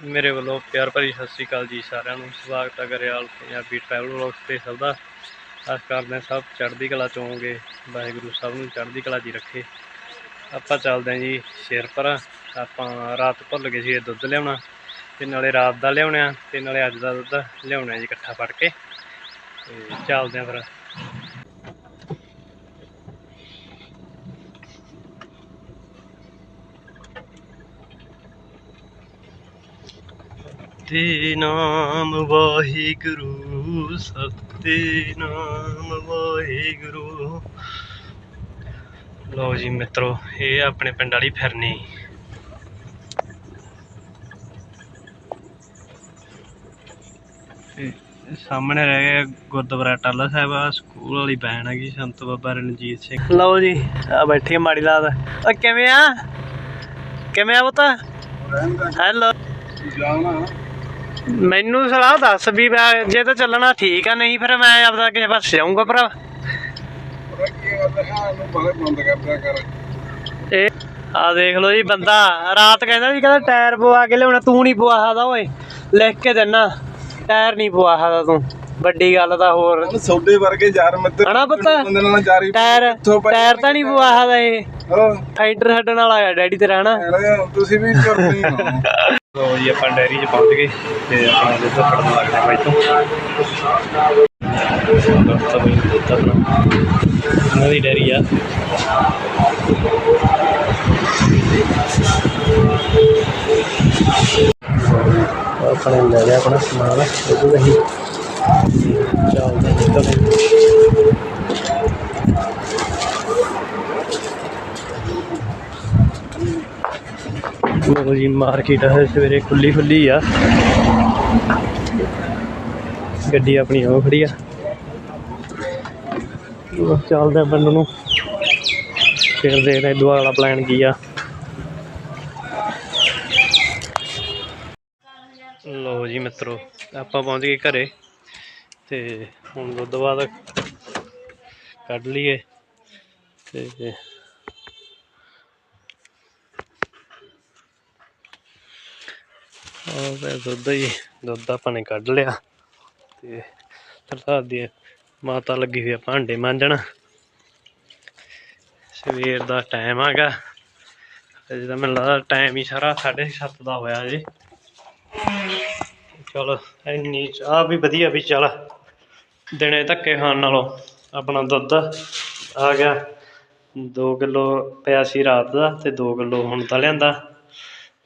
ਮੇਰੇ ਵੱਲੋਂ ਪਿਆਰ ਭਰੀ ਸਤਿ ਸ੍ਰੀ ਅਕਾਲ ਜੀ ਸਾਰਿਆਂ ਨੂੰ। ਸਵਾਗਤ ਹੈ ਗਰੇਵਾਲ ਪੰਜਾਬੀ ਟਰੈਵਲ ਵਲੌਗਸ ਤੇ। ਸਭ ਦਾ ਆਸ ਕਰਦੇ ਹਾਂ ਸਭ ਚੜ੍ਹਦੀ ਕਲਾ ਚ ਹੋਵੋਗੇ। ਵਾਹਿਗੁਰੂ ਸਭ ਨੂੰ ਚੜ੍ਹਦੀ ਕਲਾ ਜੀ ਰੱਖੇ। ਆਪਾਂ ਚੱਲਦੇ ਹਾਂ ਜੀ ਸ਼ੇਰਪੁਰ ਆਪਾਂ ਰਾਤ ਭੁੱਲ ਗਏ ਸੀ ਦੁੱਧ ਲਿਆਉਣਾ। ਤੇ ਨਾਲੇ ਰਾਤ ਦਾ ਲਿਆਉਣਾ। ਤੇ ਨਾਲੇ ਅੱਜ ਦਾ ਦੁੱਧ ਲਿਆਉਣਾ ਜੀ ਇਕੱਠਾ ਫੜ ਕੇ। ਤੇ ਚੱਲਦੇ ਹਾਂ ਫਿਰ। ਤੇ ਨਾਮ ਵਾਹਿਗੁਰੂ ਸਤਿ ਨਾਮ ਵਾਹਿਗੁਰੂ। ਲਓ ਜੀ ਮਿੱਤਰੋ ਇਹ ਆਪਣੇ ਪਿੰਡ ਵਾਲੀ ਫਿਰਨੀ। ਸਾਹਮਣੇ ਰਹਿ ਗਿਆ ਗੁਰਦੁਆਰਾ ਟਾਲਾ ਸਾਹਿਬ ਆ ਸਕੂਲ ਵਾਲੀ ਬੈਨ ਹੈਗੀ ਸੰਤ ਬਾਬਾ ਰਣਜੀਤ ਸਿੰਘ। ਲਓ ਜੀ ਆ ਬੈਠੀ ਮਾੜੀ ਲਾਦ। ਓ ਕਿਵੇਂ ਆ? ਕਿਵੇਂ ਆ ਪੁੱਤ? ਹੈਲੋ। ਮੈਨੂੰ ਸਲਾਹ ਦੱਸ ਵੀ ਮੈਂ- ਜੇ ਤਾਂ ਚੱਲਣਾ ਠੀਕ ਆ ਨਹੀਂ ਫਿਰ ਮੈਂ ਆਪਦਾ ਕਿਸੇ ਪਾਸੇ ਜਾਊਂਗਾ ਭਰਾ। ਇਹ ਆ ਦੇਖ ਲਓ ਜੀ ਬੰਦਾ ਰਾਤ ਕਹਿੰਦਾ ਸੀ ਕਹਿੰਦਾ ਟਾਇਰ ਪਵਾ ਕੇ ਲਿਆਉਣਾ ਤੂੰ ਨਹੀਂ ਪਵਾ ਸਕਦਾ ਓਏ ਲਿਖ ਕੇ ਦੇਣਾ ਟਾਇਰ ਨਹੀਂ ਪਵਾ ਸਕਦਾ ਤੂੰ ਵੱਡੀ ਗੱਲ ਤਾਂ ਹੋਰ। ਸੌਦੇ ਵਰਗੇ ਯਾਰ ਮਿੱਤਰ ਹਨਾ ਪੁੱਤ? ਬੰਦੇ ਨਾਲ ਜਾਰੀ ਟਾਇਰ ਟਾਇਰ ਤਾਂ ਨਹੀਂ ਪਵਾ ਸਕਦਾ ਇਹ। ਹਾਂ। ਫਾਈਟਰ ਛੱਡਣ ਵਾਲਾ ਆ ਡੈਡੀ ਤੇਰਾ ਹਨਾ? ਯਾਰ, ਤੁਸੀਂ ਵੀ ਕਰਦੇ ਹੋ। ਲੋ ਜੀ, ਆਪਾਂ ਡੈਰੀ 'ਚ ਪਹੁੰਚ ਗਏ ਤੇ ਆਪਣਾ ਦੁੱਧ ਫੜਨ ਲੱਗਦੇ ਹਾਂ ਬਾਈ ਤੋਂ ਦੁੱਧ ਇਹਨਾਂ ਦੀ ਡੈਰੀ ਆ। ਆਪਣੇ ਲੈ ਲਿਆ ਆਪਣਾ ਸਮਾਨ। ਉਹ ਵੀ ਚੱਲਦੇ ਨਿਕਲਦੇ ਲੋ ਜੀ ਮਾਰਕੀਟ ਹੈ ਸਵੇਰੇ ਖੁੱਲੀ ਖੁੱਲੀ ਆ। ਗੱਡੀ ਆਪਣੀ ਉਹ ਖੜੀ ਆ। ਉਹ ਚੱਲਦੇ ਪਿੰਡ ਨੂੰ। ਫਿਰ ਦੇਖਦੇ ਹਾਂ ਦੁਆ ਵਾਲਾ ਪਲਾਨ ਕੀ ਆ। ਲੋ ਜੀ ਮਿੱਤਰੋ, ਆਪਾਂ ਪਹੁੰਚ ਗਏ ਘਰੇ। ਤੇ ਹੁਣ ਦੁੱਧ ਬਾਅਦ ਕੱਢ ਲਈਏ। ਤੇ ਉਹ ਫਿਰ ਦੁੱਧ ਹੀ, ਦੁੱਧ ਆਪਾਂ ਨੇ ਕੱਢ ਲਿਆ ਤੇ ਸਰਦਾਰ ਦੀ ਮਾਤਾ ਲੱਗੀ ਹੋਈ ਆ ਭਾਂਡੇ ਮਾਂਜਣ। ਸਵੇਰ ਦਾ ਟਾਈਮ ਹੈਗਾ। ਅਜੇ ਤਾਂ ਮੈਨੂੰ ਲੱਗਦਾ ਟਾਈਮ ਹੀ ਸਾਰਾ 7:30 ਦਾ ਹੋਇਆ ਜੀ ਚਲੋ, ਇੰਨੀ ਚਾਹ ਵੀ ਵਧੀਆ ਵੀ ਚੱਲ। ਦਿਨੇ ਧੱਕੇ ਖਾਣ ਨਾਲੋਂ ਆਪਣਾ ਦੁੱਧ ਆ ਗਿਆ। 2 ਕਿਲੋ ਪਿਆ ਸੀ ਰਾਤ ਦਾ ਤੇ 2 ਕਿਲੋ ਹੁਣ ਤਾਂ ਲਿਆਂਦਾ।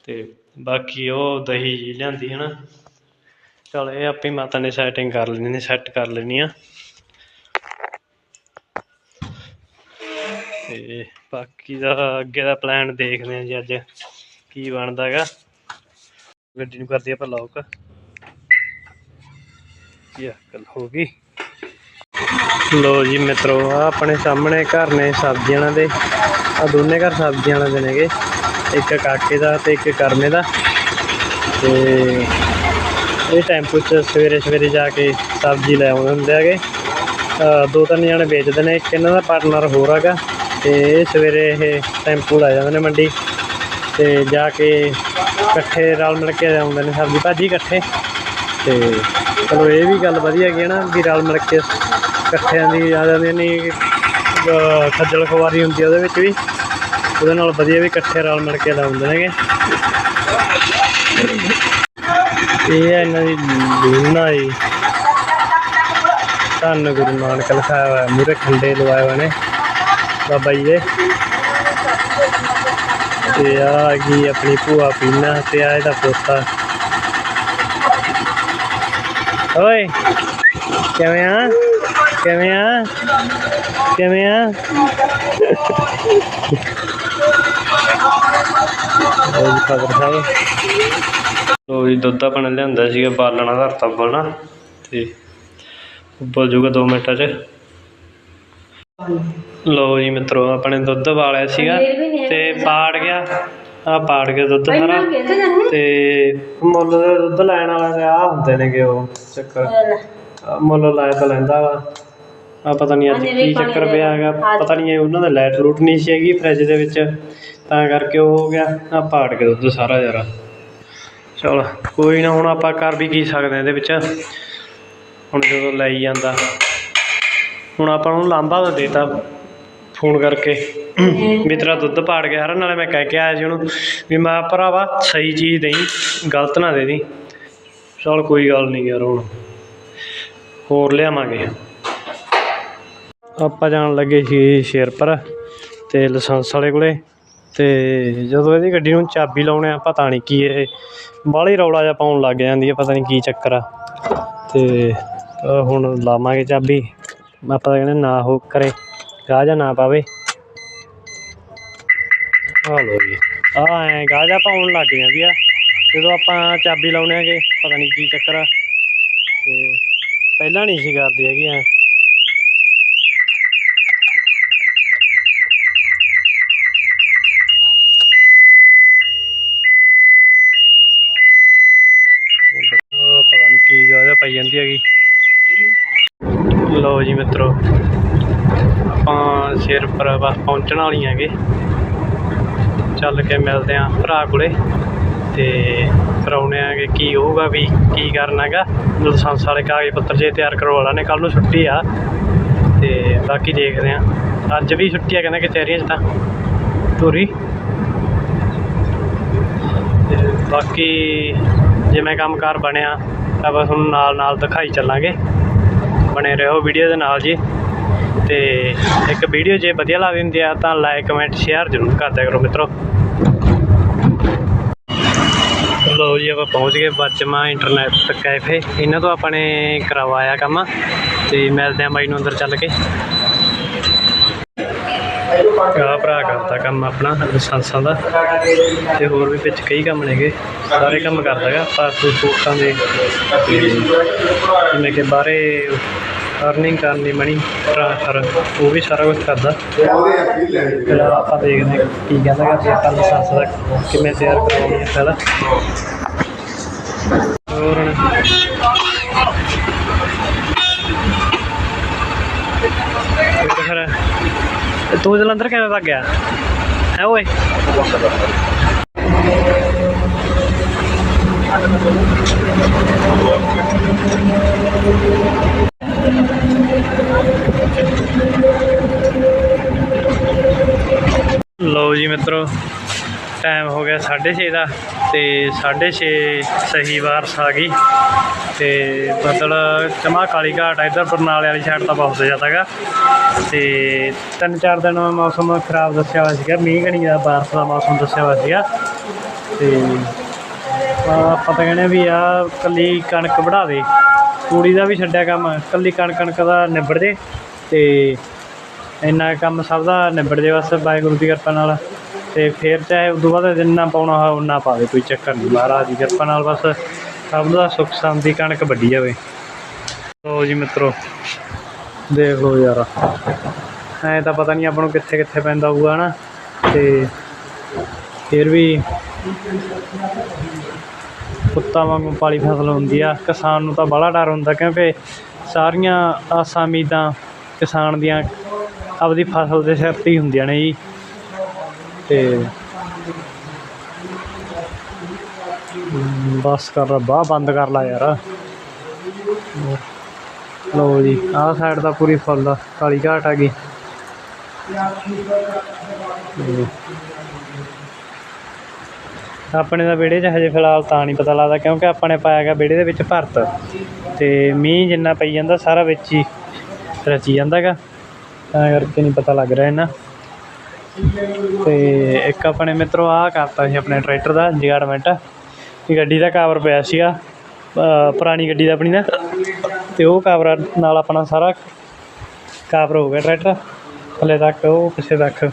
ਤੇ ਬਾਕੀ ਉਹ ਦਹੀਂ ਜੀ ਲਿਆਂਦੀ ਹੈ ਨਾ। ਚਲ ਇਹ ਆਪੇ ਮਾਤਾ ਨੇ ਸੈਟਿੰਗ ਕਰ ਲੈਣੀ ਨੇ ਸੈੱਟ ਕਰ ਲੈਣੀ ਆ। ਤੇ ਬਾਕੀ ਦਾ ਅੱਗੇ ਦਾ ਪਲਾਨ ਦੇਖਦੇ ਆ ਜੀ ਅੱਜ ਕੀ ਬਣਦਾ ਹੈਗਾ। ਗੱਡੀ ਨੂੰ ਕਰਦੇ ਆਪਾਂ ਲੌਕ ਇਹ ਗੱਲ ਹੋ ਗਈ। ਲੋ ਜੀ ਮਿੱਤਰੋ ਆ ਆਪਣੇ ਸਾਹਮਣੇ ਘਰ ਨੇ ਸਬਜ਼ੀਆਂ ਦੇ। ਆ ਦੋਨੇ ਘਰ ਸਬਜ਼ੀਆਂ ਵਾਲਿਆਂ ਦੇ ਨੇਗੇ ਇੱਕ ਕਾਕੇ ਦਾ ਤੇ ਇੱਕ ਕਰਮੇ ਦਾ। ਤੇ ਇਹ ਟੈਂਪੂ 'ਚ ਸਵੇਰੇ ਸਵੇਰੇ ਜਾ ਕੇ ਸਬਜ਼ੀ ਲੈ ਆਉਂਦੇ ਹੁੰਦੇ ਹੈਗੇ। ਦੋ ਤਿੰਨ ਜਣੇ ਵੇਚਦੇ ਨੇ ਇੱਕ ਇਹਨਾਂ ਦਾ ਪਾਰਟਨਰ ਹੋਰ ਹੈਗਾ। ਤੇ ਇਹ ਸਵੇਰੇ ਇਹ ਟੈਂਪੂ ਲੈ ਜਾਂਦੇ ਨੇ ਮੰਡੀ। ਤੇ ਜਾ ਕੇ ਇਕੱਠੇ ਰਲ ਮਿਲ ਕੇ ਆਉਂਦੇ ਨੇ ਸਬਜ਼ੀ ਭਾਜੀ ਇਕੱਠੇ। ਤੇ ਚਲੋ ਇਹ ਵੀ ਗੱਲ ਵਧੀਆ ਹੈਗੀ ਹੈ ਨਾ ਵੀ ਰਲ ਮਿਲ ਕੇ ਇਕੱਠਿਆਂ ਦੀ ਆ ਜਾਂਦੀ ਨੇ ਅ, ਖੱਜਲ ਖੁਆਰੀ ਹੁੰਦੀ ਉਹਦੇ ਵਿੱਚ ਵੀ। ਉਹਦੇ ਨਾਲ ਵਧੀਆ ਵੀ ਇਕੱਠੇ ਰਲ ਮਿਲ ਕੇ ਲਾਉਂਦੇ ਨੇਗੇ। ਇਹ ਹੈ ਇਹਨਾਂ ਦੀ ਲੂਣਾ ਜੀ। ਧੰਨ ਗੁਰੂ ਨਾਨਕ ਲਿਖਾਇਆ ਹੋਇਆ ਮੂਰੇ ਖੰਡੇ ਲਵਾਏ ਹੋਏ ਨੇ। ਬਾਬਾ ਜੀ ਦੇ। ਤੇ ਆ ਆ ਗਈ ਆਪਣੀ ਭੂਆ ਪੀਨਾ ਤੇ ਆ ਇਹਦਾ ਪੋਤਾ। ਓਏ, ਕਿਵੇਂ ਆ? ਕਿਵੇਂ ਆ? ਕਿਵੇਂ ਆ? ਉਹ ਸਾਹਿਬ ਲੋ ਜੀ ਦੁੱਧ ਆਪਣਾ ਲਿਆਂਦਾ ਸੀਗਾ ਬਾਲਣਾ ਧਰਤਾ ਬਣਾ ਤੇ ਉੱਬਲ ਜੂਗਾ 2 ਮਿੰਟਾਂ 'ਚ। ਲੋ ਜੀ ਮਿੱਤਰੋ ਆਪਣੇ ਦੁੱਧ ਵਾਲਿਆ ਸੀਗਾ ਤੇ ਪਾੜ ਗਿਆ ਆ ਪਾੜ ਗਿਆ ਦੁੱਧ ਸਾਰਾ। ਤੇ ਮੁੱਲ ਦੇ ਦੁੱਧ ਲੈਣ ਵਾਲੇ ਆ ਹੁੰਦੇ ਨੇਗੇ ਉਹ ਚੱਕਰ। ਮੁੱਲ ਲਾਇਆ ਤਾਂ ਲੈਂਦਾ ਵਾ। ਆ ਪਤਾ ਨਹੀਂ ਅੱਜ ਕੀ ਚੱਕਰ ਪਿਆ ਹੈਗਾ ਪਤਾ ਨਹੀਂ ਉਹਨਾਂ ਦਾ ਲਾਈਟ ਰੂਟ ਨਹੀਂ ਸੀ ਹੈਗੀ ਫ੍ਰਿਜ ਦੇ ਵਿੱਚ। ਤਾਂ ਕਰਕੇ ਉਹ ਹੋ ਗਿਆ। ਆ ਪਾੜ ਗਿਆ ਦੁੱਧ ਸਾਰਾ ਯਾਰ ਚਲ, ਕੋਈ ਨਾ ਹੁਣ ਆਪਾਂ ਕਰ ਵੀ ਕੀ ਸਕਦੇ ਹਾਂ ਇਹਦੇ ਵਿੱਚ। ਹੁਣ ਜਦੋਂ ਲੈ ਜਾਂਦਾ। ਹੁਣ ਆਪਾਂ ਨੂੰ ਲਾਂਭਾ ਤਾਂ ਦੇਤਾ ਫੋਨ ਕਰਕੇ। ਵੀ ਤੇਰਾ ਦੁੱਧ ਪਾੜ ਗਿਆ ਹਰ ਨਾਲੇ ਮੈਂ ਕਹਿ ਕੇ ਆਇਆ ਸੀ ਉਹਨੂੰ ਵੀ ਮੈਂ ਭਰਾਵਾ, ਸਹੀ ਚੀਜ਼ ਦੇਈ, ਗਲਤ ਨਾ ਦੇ ਦੀ ਚਲ ਕੋਈ ਗੱਲ ਨਹੀਂ ਯਾਰ ਹੁਣ। ਹੋਰ ਲਿਆਵਾਂਗੇ। ਆਪਾਂ ਜਾਣ ਲੱਗੇ ਸੀ ਸ਼ੇਰਪੁਰ ਤੇ ਲਾਇਸੈਂਸ ਵਾਲੇ ਕੋਲੇ। ਤੇ ਜਦੋਂ ਇਹਦੀ ਗੱਡੀ ਨੂੰ ਚਾਬੀ ਲਾਉਣੇ ਆ, ਪਤਾ ਨਹੀਂ ਕੀ ਇਹ ਬਾਹਲੀ ਰੌਲਾ ਜਿਹਾ ਪਾਉਣ ਲੱਗ ਜਾਂਦੀ ਹੈ ਪਤਾ ਨਹੀਂ ਕੀ ਚੱਕਰ ਆ। ਅਤੇ ਹੁਣ ਲਾਵਾਂਗੇ ਚਾਬੀ, ਆਪਾਂ ਤਾਂ ਕਹਿੰਦੇ ਨਾ ਹੋ ਕਰੇ, ਗਾਹ ਜਾਂ ਨਾ ਪਾਵੇ। ਆ ਲੋ ਜੀ ਆ ਐ ਗਾਹ ਜਾਂ ਪਾਉਣ ਲੱਗ ਜਾਂਦੀ ਆ। ਜਦੋਂ ਆਪਾਂ ਚਾਬੀ ਲਾਉਣੇ ਆਗੇ ਪਤਾ ਨਹੀਂ ਕੀ ਚੱਕਰ ਆ। ਤੇ ਪਹਿਲਾਂ ਨਹੀਂ ਸੀ ਕਰਦੀ ਹੈਗੀ ਐ। ਪਈ ਜਾਂਦੀ ਹੈਗੀ। ਲਓ ਜੀ ਮਿੱਤਰੋ, ਆਪਾਂ ਸ਼ੇਰਪੁਰ ਬਸ ਪਹੁੰਚਣ ਵਾਲੀ ਹੈਗੇ। ਚੱਲ ਕੇ ਮਿਲਦੇ ਆਂ ਭਰਾ ਕੋਲੇ ਤੇ ਕਰਾਉਣੇ ਆਗੇ ਕੀ ਹੋਊਗਾ, ਵੀ ਕੀ ਕਰਨਾ ਹੈਗਾ। ਲਾਇਸੈਂਸ ਵਾਲੇ ਕਾਗਜ਼ ਪੱਤਰ ਜੇ ਤਿਆਰ ਕਰਵਾ ਨੇ ਕੱਲ ਨੂੰ ਛੁੱਟੀ ਆ। ਤੇ ਬਾਕੀ ਦੇਖਦੇ ਆਂ ਅੱਜ ਵੀ ਛੁੱਟੀ ਆ ਕਹਿੰਦਾ ਕਚਹਿਰੀਆਂ 'ਚ ਤਾਂ। ਧੂਰੀ। ਤੇ ਬਾਕੀ ਜਿਵੇਂ ਕੰਮਕਾਰ ਬਣਿਆ ਆਪਾਂ ਤੁਹਾਨੂੰ ਨਾਲ ਨਾਲ ਦਿਖਾਈ ਚੱਲਾਂਗੇ। ਬਣੇ ਰਹੋ ਵੀਡੀਓ ਦੇ ਨਾਲ ਜੀ। ਤੇ ਇੱਕ ਵੀਡੀਓ ਜੇ ਵਧੀਆ ਲੱਗ ਜਾਂਦੀ ਆ ਤਾਂ ਲਾਈਕ, ਕਮੈਂਟ, ਸ਼ੇਅਰ ਜ਼ਰੂਰ ਕਰ ਕਰੋ ਮਿੱਤਰੋ। ਲੋ ਜੀ ਆਪਾਂ ਪਹੁੰਚ ਗਏ ਬਚਮਾ ਇੰਟਰਨੈਟ ਕੈਫੇ। ਇਹਨਾਂ ਤੋਂ ਆਪਾਂ ਨੇ ਕਰਵਾਇਆ ਕੰਮ। ਤੇ ਮਿਲਦੇ ਆ ਬਾਈ ਨੂੰ ਅੰਦਰ ਚੱਲ ਕੇ। ਗਾਹ ਭਰਾ ਕਰਦਾ ਕੰਮ ਆਪਣਾ, ਲਾਇਸੈਂਸਾਂ ਦਾ ਤੇ ਹੋਰ ਵੀ ਵਿੱਚ ਕਈ ਕੰਮ ਨੇਗੇ, ਸਾਰੇ ਕੰਮ ਕਰਦਾ ਹੈਗਾ ਪਾਸਪੋਰਟਾਂ ਦੇ। ਜਿਵੇਂ ਕਿ ਬਾਹਰੇ ਅਰਨਿੰਗ ਕਰਨ ਦੀ ਮਨੀ ਟ੍ਰਾਂਸਫਰ ਉਹ ਵੀ ਸਾਰਾ ਕੁਝ ਕਰਦਾ। ਫਿਰ ਆਪਾਂ ਦੇਖਦੇ ਕੀ ਕਹਿੰਦਾ ਕਿ ਆਪਾਂ ਲਾਇਸੈਂਸ ਦਾ ਕਿਵੇਂ ਤਿਆਰ ਕਰਾਉਣੀ ਹੈ ਪਹਿਲਾਂ ਹੋਰ ਹੁਣ ਤੇ ਫਿਰ ਤੂੰ ਜਲੰਧਰ ਕਿਵੇਂ ਭੱਗ ਗਿਆ? ਹੈ ਓਏ? ਲਓ ਜੀ ਮਿੱਤਰੋ ਟਾਈਮ ਹੋ ਗਿਆ 6:30 ਦਾ ਤੇ 6:30 ਸਹੀ ਵਾਰਸ ਆ ਗਈ। ਤੇ ਬੱਦਲ ਚਮਾ ਕਾਲੀ ਘਾਟ ਆ, ਇੱਧਰ ਬਰਨਾਲੇ ਵਾਲੀ ਸਾਈਡ ਤਾਂ ਬਹੁਤ ਜ਼ਿਆਦਾ ਹੈਗਾ। ਤੇ ਤਿੰਨ ਚਾਰ ਦਿਨ ਮੌਸਮ ਖਰਾਬ ਦੱਸਿਆ ਹੋਇਆ ਸੀਗਾ, ਮੀਂਹ ਕਣੀ ਦਾ, ਬਾਰਸ਼ ਦਾ ਮੌਸਮ ਦੱਸਿਆ ਹੋਇਆ ਸੀਗਾ। ਤੇ ਆਪਾਂ ਤਾਂ ਕਹਿੰਦੇ ਵੀ ਆ ਕੱਲੀ ਕਣਕ ਵਢਾ ਦੇ, ਤੂੜੀ ਦਾ ਵੀ ਛੱਡਿਆ ਕੰਮ, ਕੱਲੀ ਕਣਕ ਕਣਕ ਦਾ ਨਿਬੜ ਜੇ ਤੇ ਇੰਨਾ ਕੰਮ ਸਭ ਦਾ ਨਿਬੜ ਜੇ ਬਸ, ਵਾਹਿਗੁਰੂ ਦੀ ਕਿਰਪਾ ਨਾਲ। ਤੇ ਫਿਰ ਚਾਹੇ ਉਦੋਂ ਬਾਅਦ ਜਿੰਨਾ ਪਾਉਣਾ ਹੋਵੇ ਉਨਾ ਪਾਵੇ ਕੋਈ ਚੱਕਰ ਨਹੀਂ ਮਹਾਰਾਜ ਦੀ ਕਿਰਪਾ ਨਾਲ ਬਸ ਸਭ ਦਾ ਸੁੱਖ ਸ਼ਾਂਤੀ ਕਣਕ ਵੱਡੀ ਜਾਵੇ। ਲੋ ਜੀ ਮਿੱਤਰੋ, ਦੇਖ ਲਓ ਯਾਰ। ਐ ਤਾਂ ਪਤਾ ਨਹੀਂ ਆਪਾਂ ਨੂੰ ਕਿੱਥੇ ਕਿੱਥੇ ਪੈਂਦਾ ਹੋਊਗਾ ਨਾ ਤੇ ਫਿਰ ਵੀ ਕੁੱਤਾ ਵਾਂਗੂ ਪਾਲੀ ਫਸਲ ਹੁੰਦੀ ਆ। ਕਿਸਾਨ ਨੂੰ ਤਾਂ ਬੜਾ ਡਰ ਹੁੰਦਾ ਕਿਉਂਕਿ ਸਾਰੀਆਂ ਆਸਾਂ ਉਮੀਦਾਂ ਕਿਸਾਨ ਦੀਆਂ ਆਪਦੀ ਫਸਲ ਦੇ ਸਿਰ ਤੇ ਹੀ ਹੁੰਦੀਆਂ ਨੇ ਜੀ। ਤੇ ਬਸ ਕਰ ਬਾਹ ਬੰਦ ਕਰ ਲਾ ਯਾਰ। ਲਓ ਜੀ, ਆਹ ਸਾਈਡ ਦਾ ਪੂਰੀ ਫੁੱਲ ਆ ਕਾਲੀ ਘਾਟ ਆ ਗਈ। ਆਪਣੇ ਦਾ ਵਿਹੜੇ 'ਚ ਹਜੇ ਫਿਲਹਾਲ ਤਾਂ ਨਹੀਂ ਪਤਾ ਲੱਗਦਾ, ਕਿਉਂਕਿ ਆਪਾਂ ਨੇ ਪਾਇਆ ਗਿਆ ਵਿਹੜੇ ਦੇ ਵਿੱਚ ਭਰਤ। ਤੇ ਮੀਂਹ ਜਿੰਨਾ ਪਈ ਜਾਂਦਾ, ਸਾਰਾ ਵਿੱਚ ਹੀ ਰਚੀ ਜਾਂਦਾ ਗਾ। ਤਾਂ ਕਰਕੇ ਨਹੀਂ ਪਤਾ ਲੱਗ ਰਿਹਾ ਇਹਨਾਂ ਤੇ ਇੱਕ ਆਪਣੇ ਮਿੱਤਰੋ ਆਹ ਕਰਤਾ ਸੀ ਆਪਣੇ ਟਰੈਕਟਰ ਦਾ ਜਗਾੜਮੈਂਟ ਕਿ ਗੱਡੀ ਦਾ ਕਵਰ ਪਿਆ ਸੀਗਾ ਪੁਰਾਣੀ ਗੱਡੀ ਦਾ ਆਪਣੀ ਦਾ ਤੇ ਉਹ ਕਵਰ ਨਾਲ ਆਪਣਾ ਸਾਰਾ ਕਵਰ ਹੋ ਗਿਆ ਟਰੈਕਟਰ। ਥੱਲੇ ਤੱਕ, ਉਹ ਪਿੱਛੇ ਤੱਕ,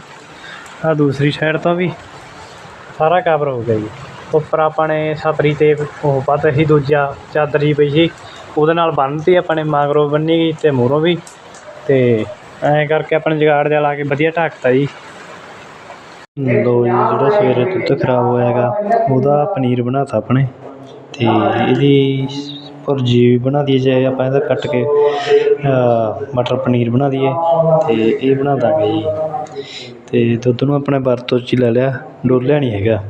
ਆ ਦੂਸਰੀ ਸਾਈਡ ਤੋਂ ਵੀ ਸਾਰਾ ਕਵਰ ਹੋ ਗਿਆ ਜੀ। ਉੱਪਰ ਆਪਾਂ ਨੇ ਛਤਰੀ ਤੇ ਉਹ ਪਤਾ ਸੀ, ਦੂਜਾ ਚਾਦਰ ਜੀ ਪਈ ਸੀ। ਉਹਦੇ ਨਾਲ ਬੰਨ੍ਹਤੀ ਆਪਣੇ ਨੇ ਬੰਨੀ ਗਈ ਤੇ ਮੂਹਰੋਂ ਵੀ। ਤੇ ਐਂ ਕਰਕੇ ਆਪਣੇ ਜਗਾੜ ਦੇ ਲਾ ਕੇ ਵਧੀਆ ਢੱਕਤਾ ਜੀ। ਲਓ ਜੀ, ਜਿਹੜਾ ਸਵੇਰੇ ਦੁੱਧ ਖਰਾਬ ਹੋਇਆ ਹੈਗਾ ਉਹਦਾ ਪਨੀਰ ਬਣਾਤਾ ਆਪਣੇ। ਅਤੇ ਇਹਦੀ ਭੁਰਜੀ ਵੀ ਬਣਾ ਦਈਏ, ਜੇ ਆਪਾਂ ਇਹਦਾ ਕੱਟ ਕੇ ਮਟਰ ਪਨੀਰ ਬਣਾ ਦਈਏ ਅਤੇ ਇਹ ਬਣਾ ਦਾਂਗੇ ਜੀ। ਅਤੇ ਦੁੱਧ ਨੂੰ ਆਪਣੇ ਵਰਤੋਂ 'ਚ ਹੀ ਲੈ ਲਿਆ, ਡੋਲਿਆ ਨਹੀਂ ਹੈਗਾ।